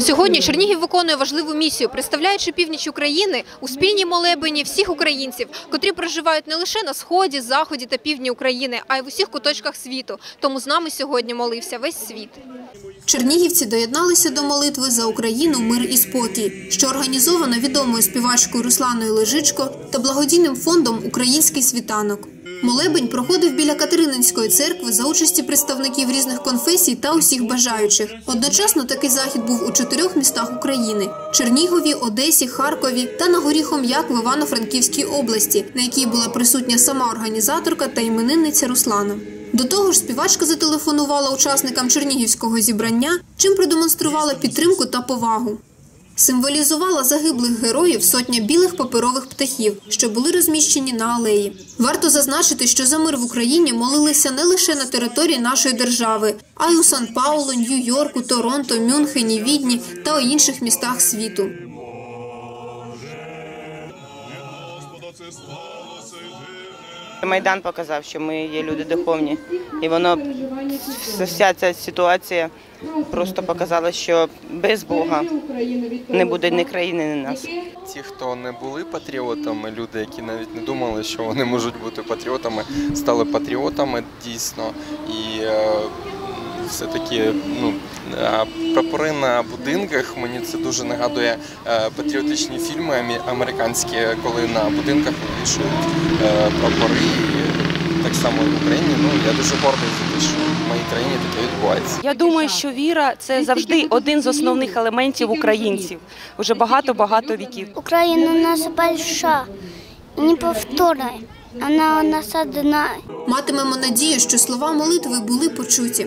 Сьогодні Чернігів виконує важливу місію, представляючи північ України у спільній молебені всіх українців, котрі проживають не лише на сході, заході та півдні України, а й в усіх куточках світу. Тому з нами сьогодні молився весь світ. Чернігівці доєдналися до молитви за Україну, мир і спокій, що організовано відомою співачкою Русланою Лежичко та благодійним фондом Український світанок. Молебень проходив біля Катерининської церкви за участі представників різних конфесій та усіх бажаючих. Одночасно такий захід був у чотирьох містах України: Чернігові, Одесі, Харкові та на горі Хом'як в Івано-Франківській області, на якій була присутня сама організаторка та іменинниця Руслана. До того ж, співачка зателефонувала учасникам чернігівського зібрання, чим продемонструвала підтримку та повагу. Символізувала загиблих героїв сотня білих паперових птахів, що були розміщені на алеї. Варто зазначити, що за мир в Україні молилися не лише на території нашої держави, а й у Сан-Паулу, Нью-Йорку, Торонто, Мюнхені, Відні та у інших містах світу. Майдан показав, що ми є люди духовні, і воно вся ця ситуація просто показала, що без Бога не буде ні країни, ні нас. Ті, хто не були патріотами, люди, які навіть не думали, що вони можуть бути патріотами, стали патріотами дійсно. І е, все-таки ну, прапори на будинках мені це дуже нагадує е, патріотичні фільми американські, коли на будинках вивішують е, прапори. Так само і в Україні. Ну я дуже гордий за те, що в моїй країні таке відбувається. Я думаю, що віра це завжди один з основних елементів українців уже багато-багато віків. Украина у нас большая и неповторная. Она у нас одна. Матимемо надію, що слова молитви були почуті.